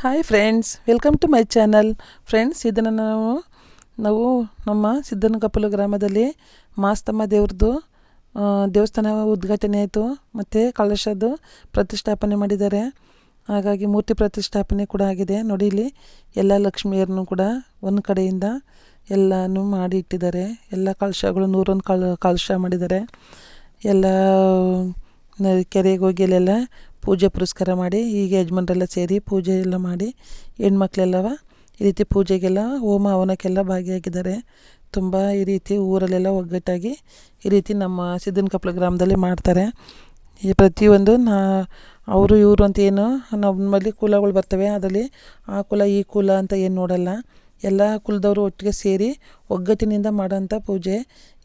Hi friends welcome to my channel friends ಇದನ್ನು ನಾವು ನಾವು ನಮ್ಮ ಸಿದ್ದನಕಪ್ಪಲು ಗ್ರಾಮದಲ್ಲಿ ಮಾಸ್ತಮ್ಮ ದೇವ್ರದ್ದು ದೇವಸ್ಥಾನ ಉದ್ಘಾಟನೆ ಆಯಿತು. ಮತ್ತು ಕಳಶದ್ದು ಪ್ರತಿಷ್ಠಾಪನೆ ಮಾಡಿದ್ದಾರೆ. ಹಾಗಾಗಿ ಮೂರ್ತಿ ಪ್ರತಿಷ್ಠಾಪನೆ ಕೂಡ ಆಗಿದೆ. ನೋಡಿ ಇಲ್ಲಿ ಎಲ್ಲ ಲಕ್ಷ್ಮಿಯರನ್ನು ಕೂಡ ಒಂದು ಕಡೆಯಿಂದ ಎಲ್ಲನೂ ಮಾಡಿ ಇಟ್ಟಿದ್ದಾರೆ. ಎಲ್ಲ ಕಳಶಗಳು ನೂರೊಂದು ಕಳ, ಕಳಶ ಮಾಡಿದ್ದಾರೆ. ಎಲ್ಲ ಕೆರೆಗೆ ಹೋಗಿ ಅಲ್ಲೆಲ್ಲ ಪೂಜೆ ಪುರಸ್ಕಾರ ಮಾಡಿ ಹೀಗೆ ಯಜಮಾನ್ರೆಲ್ಲ ಸೇರಿ ಪೂಜೆ ಎಲ್ಲ ಮಾಡಿ, ಹೆಣ್ಮಕ್ಳೆಲ್ಲವ ಈ ರೀತಿ ಪೂಜೆಗೆಲ್ಲ, ಹೋಮ ಹವನಕ್ಕೆಲ್ಲ ಭಾಗಿಯಾಗಿದ್ದಾರೆ. ತುಂಬ ಈ ರೀತಿ ಊರಲ್ಲೆಲ್ಲ ಒಗ್ಗಟ್ಟಾಗಿ ಈ ರೀತಿ ನಮ್ಮ ಸಿದ್ದನಕಪ್ಪಳ ಗ್ರಾಮದಲ್ಲಿ ಮಾಡ್ತಾರೆ. ಈ ಪ್ರತಿಯೊಂದು ನಾ, ಅವರು, ಇವರು ಅಂತ ಏನು, ನಮ್ಮಲ್ಲಿ ಕುಲಗಳು ಬರ್ತವೆ, ಅದರಲ್ಲಿ ಆ ಕುಲ, ಈ ಕುಲ ಅಂತ ಏನು ನೋಡಲ್ಲ. ಎಲ್ಲ ಕುಲದವರು ಒಟ್ಟಿಗೆ ಸೇರಿ ಒಗ್ಗಟ್ಟಿನಿಂದ ಮಾಡೋಂಥ ಪೂಜೆ.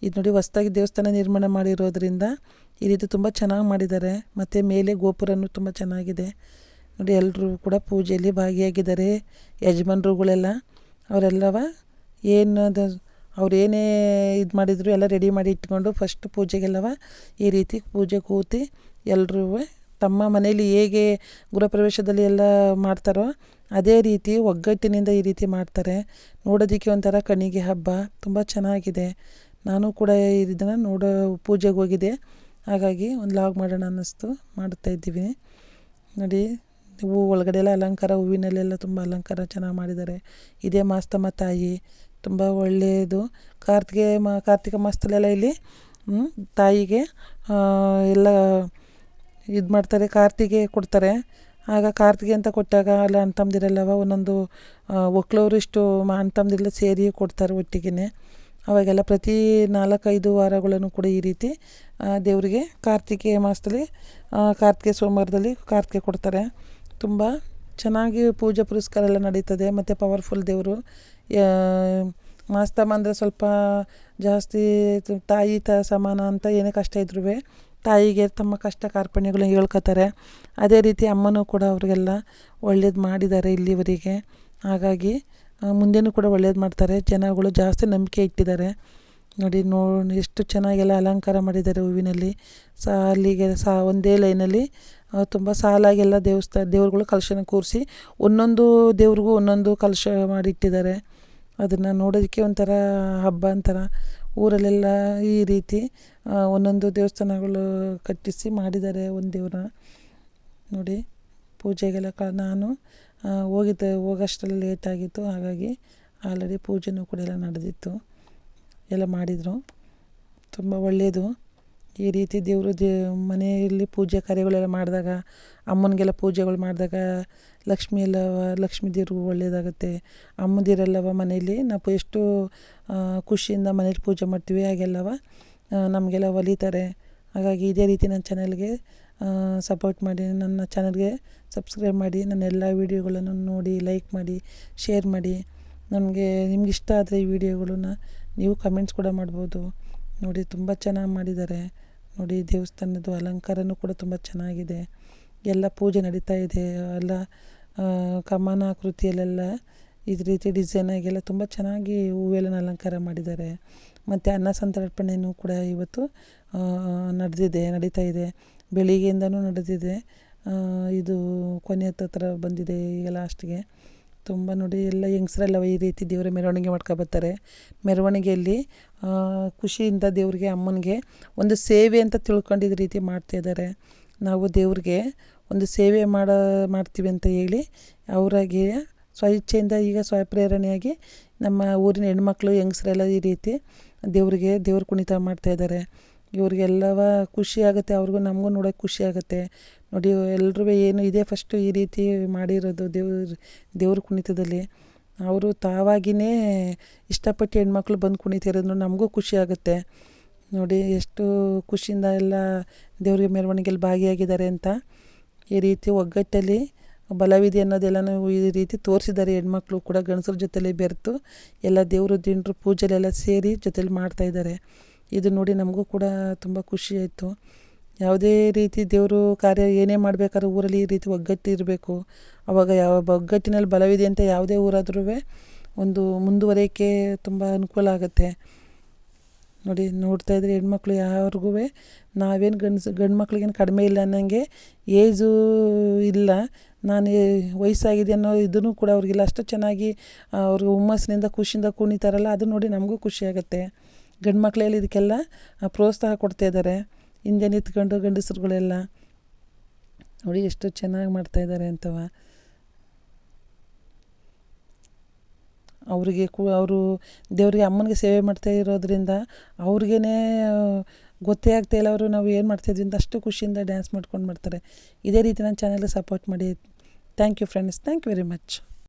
ಇದು ನೋಡಿ, ಹೊಸ್ದಾಗಿ ದೇವಸ್ಥಾನ ನಿರ್ಮಾಣ ಮಾಡಿರೋದ್ರಿಂದ ಈ ರೀತಿ ತುಂಬ ಚೆನ್ನಾಗಿ ಮಾಡಿದ್ದಾರೆ. ಮತ್ತು ಮೇಲೆ ಗೋಪುರನೂ ತುಂಬ ಚೆನ್ನಾಗಿದೆ. ನೋಡಿ ಎಲ್ಲರೂ ಕೂಡ ಪೂಜೆಯಲ್ಲಿ ಭಾಗಿಯಾಗಿದ್ದಾರೆ. ಯಜಮಾನ್ರುಗಳೆಲ್ಲ, ಅವರೆಲ್ಲವ ಏನು ಅದು ಅವ್ರು ಏನೇ ಇದು ಮಾಡಿದ್ರು ಎಲ್ಲ ರೆಡಿ ಮಾಡಿ ಇಟ್ಕೊಂಡು ಫಸ್ಟ್ ಪೂಜೆಗೆಲ್ಲವ ಈ ರೀತಿ ಪೂಜೆ ಕೂತಿ ಎಲ್ಲರೂ ತಮ್ಮ ಮನೆಯಲ್ಲಿ ಹೇಗೆ ಗೃಹಪ್ರವೇಶದಲ್ಲಿ ಎಲ್ಲ ಮಾಡ್ತಾರೋ ಅದೇ ರೀತಿ ಒಗ್ಗಟ್ಟಿನಿಂದ ಈ ರೀತಿ ಮಾಡ್ತಾರೆ. ನೋಡೋದಕ್ಕೆ ಒಂಥರ ಕಣಿಗೆ ಹಬ್ಬ, ತುಂಬ ಚೆನ್ನಾಗಿದೆ. ನಾನು ಕೂಡ ಇದನ್ನು ನೋಡೋ ಪೂಜೆಗೆ ಹೋಗಿದ್ದೆ. ಹಾಗಾಗಿ ಒಂದು ಲಾಗ್ ಮಾಡೋಣ ಅನ್ನಿಸ್ತು. ಮಾಡ್ತಾ ಇದ್ದೀವಿ. ನೋಡಿ ಹೂವು ಒಳಗಡೆ ಎಲ್ಲ ಅಲಂಕಾರ, ಹೂವಿನಲ್ಲೆಲ್ಲ ತುಂಬ ಅಲಂಕಾರ ಚೆನ್ನಾಗಿ ಮಾಡಿದ್ದಾರೆ. ಇದೇ ಮಾಸ್ತಮ್ಮ ತಾಯಿ. ತುಂಬ ಒಳ್ಳೆಯದು. ಕಾರ್ತಿಗೆ ಮಾ, ಕಾರ್ತಿಕ ಮಾಸದಲ್ಲೆಲ್ಲ ಇಲ್ಲಿ ತಾಯಿಗೆ ಎಲ್ಲ ಇದು ಮಾಡ್ತಾರೆ, ಕಾರ್ತಿಗೆ ಕೊಡ್ತಾರೆ. ಆಗ ಕಾರ್ತಿಗೆ ಅಂತ ಕೊಟ್ಟಾಗ ಅಲ್ಲ, ಅಣ್ಣ ತಮ್ಮದಿರೆಲ್ಲವ ಒಂದೊಂದು ಒಕ್ಲವರು ಇಷ್ಟು ಮಾ ಸೇರಿ ಕೊಡ್ತಾರೆ ಒಟ್ಟಿಗೆ ಅವಾಗೆಲ್ಲ ಪ್ರತಿ ನಾಲ್ಕೈದು ವಾರಗಳನ್ನು ಕೂಡ ಈ ರೀತಿ ದೇವರಿಗೆ ಕಾರ್ತಿಕೇಯ ಮಾಸದಲ್ಲಿ ಕಾರ್ತಿಕೆ ಸೋಮವಾರದಲ್ಲಿ ಕಾರ್ತಿಕೆ ಕೊಡ್ತಾರೆ. ತುಂಬ ಚೆನ್ನಾಗಿ ಪೂಜೆ ಪುರಸ್ಕಾರ ಎಲ್ಲ ನಡೀತದೆ. ಮತ್ತು ಪವರ್ಫುಲ್ ದೇವರು ಮಾಸ್ತಮ್ಮ ಅಂದರೆ ಸ್ವಲ್ಪ ಜಾಸ್ತಿ ತಾಯಿ ತ ಸಮಾನ ಅಂತ ಏನೇ ಕಷ್ಟ ಇದ್ರೂ ತಾಯಿಗೆ ತಮ್ಮ ಕಷ್ಟ ಕಾರ್ಪಣ್ಯಗಳು ಹೇಳ್ಕೊತಾರೆ. ಅದೇ ರೀತಿ ಅಮ್ಮನೂ ಕೂಡ ಅವರಿಗೆಲ್ಲ ಒಳ್ಳೇದು ಮಾಡಿದ್ದಾರೆ ಇಲ್ಲಿವರೆಗೆ. ಹಾಗಾಗಿ ಆ, ಮುಂದೆನೂ ಕೂಡ ಒಳ್ಳೇದು ಮಾಡ್ತಾರೆ. ಜನಗಳು ಜಾಸ್ತಿ ನಂಬಿಕೆ ಇಟ್ಟಿದ್ದಾರೆ. ನೋಡಿ ನೋ ಎಷ್ಟು ಚೆನ್ನಾಗೆಲ್ಲ ಅಲಂಕಾರ ಮಾಡಿದ್ದಾರೆ ಹೂವಿನಲ್ಲಿ. ಸಹ ಅಲ್ಲಿಗೆ ಸಹ ಒಂದೇ ಲೈನಲ್ಲಿ ತುಂಬ ಸಾಲಾಗೆಲ್ಲ ದೇವಸ್ಥಾನ ದೇವ್ರುಗಳು ಕಲಶನ ಕೂರಿಸಿ ಒಂದೊಂದು ದೇವ್ರಿಗೂ ಒಂದೊಂದು ಕಲಶ ಮಾಡಿಟ್ಟಿದ್ದಾರೆ. ಅದನ್ನು ನೋಡೋದಕ್ಕೆ ಒಂಥರ ಹಬ್ಬ ಅಂತಾರ. ಊರಲ್ಲೆಲ್ಲ ಈ ರೀತಿ ಒಂದೊಂದು ದೇವಸ್ಥಾನಗಳು ಕಟ್ಟಿಸಿ ಮಾಡಿದ್ದಾರೆ ಒಂದು ದೇವ್ರನ್ನ ನೋಡಿ ಪೂಜೆಗೆಲ್ಲ ಕ ನಾನು ಹೋಗಿದ್ದೆ ಲೇಟ್ ಆಗಿತ್ತು, ಹಾಗಾಗಿ ಆಲ್ರೆಡಿ ಪೂಜೆನೂ ಕೂಡ ಎಲ್ಲ ನಡೆದಿತ್ತು, ಎಲ್ಲ ಮಾಡಿದರು. ತುಂಬ ಒಳ್ಳೆಯದು ಈ ರೀತಿ ದೇವರು ದೇ, ಮನೆಯಲ್ಲಿ ಪೂಜೆ ಕಾರ್ಯಗಳೆಲ್ಲ ಮಾಡಿದಾಗ, ಅಮ್ಮನಿಗೆಲ್ಲ ಪೂಜೆಗಳು ಮಾಡಿದಾಗ, ಲಕ್ಷ್ಮಿ ಎಲ್ಲ ಲಕ್ಷ್ಮೀ ದೇವ್ರಿಗೂ ಒಳ್ಳೆಯದಾಗುತ್ತೆ ಅಮ್ಮದಿರಲ್ಲವ ಮನೆಯಲ್ಲಿ, ನಾವು ಎಷ್ಟು ಖುಷಿಯಿಂದ ಮನೇಲಿ ಪೂಜೆ ಮಾಡ್ತೀವಿ, ಹಾಗೆಲ್ಲವ ನಮಗೆಲ್ಲ ಒಲಿತಾರೆ. ಹಾಗಾಗಿ ಇದೇ ರೀತಿ ನನ್ನ ಚಾನಲ್ಗೆ ಸಪೋರ್ಟ್ ಮಾಡಿ ನನ್ನ ಚಾನಲ್ಗೆ ಸಬ್ಸ್ಕ್ರೈಬ್ ಮಾಡಿ, ನನ್ನ ಎಲ್ಲ ವೀಡಿಯೋಗಳನ್ನು ನೋಡಿ ಲೈಕ್ ಮಾಡಿ ಶೇರ್ ಮಾಡಿ. ನಮಗೆ ನಿಮ್ಗೆ ಇಷ್ಟ ಆದರೆ ಈ ವಿಡಿಯೋಗಳನ್ನ ನೀವು ಕಮೆಂಟ್ಸ್ ಕೂಡ ಮಾಡ್ಬೋದು. ನೋಡಿ ತುಂಬ ಚೆನ್ನಾಗಿ ಮಾಡಿದ್ದಾರೆ. ನೋಡಿ ದೇವಸ್ಥಾನದ್ದು ಅಲಂಕಾರನೂ ಕೂಡ ತುಂಬ ಚೆನ್ನಾಗಿದೆ. ಎಲ್ಲ ಪೂಜೆ ನಡೀತಾ ಇದೆ. ಎಲ್ಲ ಕಮಾನ ಆಕೃತಿಯಲ್ಲೆಲ್ಲ ಇದೇ ರೀತಿ ಡಿಸೈನಾಗೆಲ್ಲ ತುಂಬ ಚೆನ್ನಾಗಿ ಹೂವೆಲ್ಲ ಅಲಂಕಾರ ಮಾಡಿದ್ದಾರೆ. ಮತ್ತು ಅನ್ನ ಸಂತರ್ಪಣೆಯೂ ಕೂಡ ಇವತ್ತು ನಡೆದಿದೆ, ನಡೀತಾ ಇದೆ. ಬೆಳಿಗ್ಗೆಯಿಂದನೂ ನಡೆದಿದೆ. ಇದು ಕೊನೆ ಹತ್ರ ಬಂದಿದೆ ಈಗ ಲಾಸ್ಟ್ಗೆ. ತುಂಬ ನೋಡಿ ಎಲ್ಲ ಹೆಂಗಸ್ರೆಲ್ಲ ಈ ರೀತಿ ದೇವರ ಮೆರವಣಿಗೆ ಮಾಡ್ಕೊಬರ್ತಾರೆ ಮೆರವಣಿಗೆಯಲ್ಲಿ ಖುಷಿಯಿಂದ ದೇವ್ರಿಗೆ, ಅಮ್ಮನಿಗೆ ಒಂದು ಸೇವೆ ಅಂತ ತಿಳ್ಕೊಂಡಿದ್ದ ರೀತಿ ಮಾಡ್ತಾಯಿದ್ದಾರೆ ನಾವು ದೇವ್ರಿಗೆ ಒಂದು ಸೇವೆ ಮಾಡೋ, ಮಾಡ್ತೀವಿ ಅಂತ ಹೇಳಿ ಅವರಾಗಿ ಸ್ವಇಚ್ಛೆಯಿಂದ ಈಗ ಸ್ವಪ್ರೇರಣೆಯಾಗಿ ನಮ್ಮ ಊರಿನ ಹೆಣ್ಮಕ್ಳು ಹೆಂಗಸ್ರೆಲ್ಲ ಈ ರೀತಿ ದೇವರಿಗೆ ದೇವ್ರ ಕುಣಿತ ಮಾಡ್ತಾಯಿದ್ದಾರೆ ಇವ್ರಿಗೆಲ್ಲವ ಖುಷಿ ಆಗುತ್ತೆ, ಅವ್ರಿಗೂ ನಮಗೂ ನೋಡೋಕೆ ಖುಷಿ ಆಗುತ್ತೆ. ನೋಡಿ ಎಲ್ಲರೂ ಏನು ಇದೇ ಫಸ್ಟು ಈ ರೀತಿ ಮಾಡಿರೋದು ದೇವ್ರ ದೇವ್ರ ಕುಣಿತದಲ್ಲಿ ಅವರು ತಾವಾಗಿಯೇ ಇಷ್ಟಪಟ್ಟು ಹೆಣ್ಮಕ್ಳು ಬಂದು ಕುಣಿತಿರೋದು ನಮಗೂ ಖುಷಿ ಆಗುತ್ತೆ. ನೋಡಿ, ಎಷ್ಟು ಖುಷಿಯಿಂದ ಎಲ್ಲ ದೇವ್ರಿಗೆ ಮೆರವಣಿಗೆಯಲ್ಲಿ ಭಾಗಿಯಾಗಿದ್ದಾರೆ ಅಂತ ಈ ರೀತಿ ಒಗ್ಗಟ್ಟಲ್ಲಿ ಬಲವಿದೆ ಅನ್ನೋದೆಲ್ಲನೂ ಈ ರೀತಿ ತೋರಿಸಿದ್ದಾರೆ ಹೆಣ್ಮಕ್ಳು ಕೂಡ ಗಂಡಸ್ರ ಜೊತೆಲಿ ಬೆರೆತು, ಎಲ್ಲ ದೇವರು, ದಿಂಡ್ರು ಪೂಜೆಲೆಲ್ಲ ಸೇರಿ ಜೊತೆಲಿ ಮಾಡ್ತಾಯಿದ್ದಾರೆ ಇದು ನೋಡಿ ನಮಗೂ ಕೂಡ ತುಂಬ ಖುಷಿ ಆಯಿತು. ಯಾವುದೇ ರೀತಿ ದೇವರು ಕಾರ್ಯ ಏನೇ ಮಾಡಬೇಕಾದ್ರೂ ಊರಲ್ಲಿ ಈ ರೀತಿ ಒಗ್ಗಟ್ಟು ಇರಬೇಕು. ಅವಾಗ ಯಾವ ಒಗ್ಗಟ್ಟಿನಲ್ಲಿ ಬಲವಿದೆ ಅಂತ ಯಾವುದೇ ಊರಾದ್ರೂ ಒಂದು ಮುಂದುವರಿಯೋಕ್ಕೆ ತುಂಬ ಅನುಕೂಲ ಆಗುತ್ತೆ. ನೋಡಿ, ನೋಡ್ತಾ ಇದ್ರೆ ಹೆಣ್ಮಕ್ಳು ಯಾರಿಗೂ ನಾವೇನು ಗಂಡ್ಸು ಗಂಡು ಮಕ್ಳಿಗೇನು ಕಡಿಮೆ ಇಲ್ಲ ಅನ್ನಂಗೆ ಏಜು ಇಲ್ಲ. ನಾನು ವಯಸ್ಸಾಗಿದೆ ಅನ್ನೋ ಇದನ್ನು ಕೂಡ ಅವ್ರಿಗೆಲ್ಲ ಅಷ್ಟು ಚೆನ್ನಾಗಿ ಅವ್ರಿಗೆ ಹುಮ್ಮಸ್ಸಿನಿಂದ ಖುಷಿಯಿಂದ ಕುಣಿತಾರಲ್ಲ, ಅದು ನೋಡಿ ನಮಗೂ ಖುಷಿ ಆಗುತ್ತೆ. ಗಂಡು ಮಕ್ಕಳೆಲ್ಲ ಇದಕ್ಕೆಲ್ಲ ಪ್ರೋತ್ಸಾಹ ಕೊಡ್ತಾ ಇದ್ದಾರೆ. ಹಿಂದೆ ನಿಂತ್ಕೊಂಡು ಗಂಡಸರುಗಳೆಲ್ಲ, ನೋಡಿ ಎಷ್ಟು ಚೆನ್ನಾಗಿ ಮಾಡ್ತಾಯಿದ್ದಾರೆ ಅಂತವ. ಅವರಿಗೆ ಕು, ಅವರು ದೇವರಿಗೆ ಅಮ್ಮನಿಗೆ ಸೇವೆ ಮಾಡ್ತಾ ಇರೋದ್ರಿಂದ ಅವ್ರಿಗೇ ಗೊತ್ತೇ ಆಗ್ತಾ ಇಲ್ಲ ಅವರು ನಾವು ಏನು ಮಾಡ್ತಾಯಿದ್ವಿ ಅಂತ ಅಷ್ಟು ಖುಷಿಯಿಂದ ಡ್ಯಾನ್ಸ್ ಮಾಡ್ಕೊಂಡು ಮಾಡ್ತಾರೆ. ಇದೇ ರೀತಿ ನನ್ನ ಚಾನಲ್ಗೆ ಸಪೋರ್ಟ್ ಮಾಡಿ. Thank you friends. Thank you very much.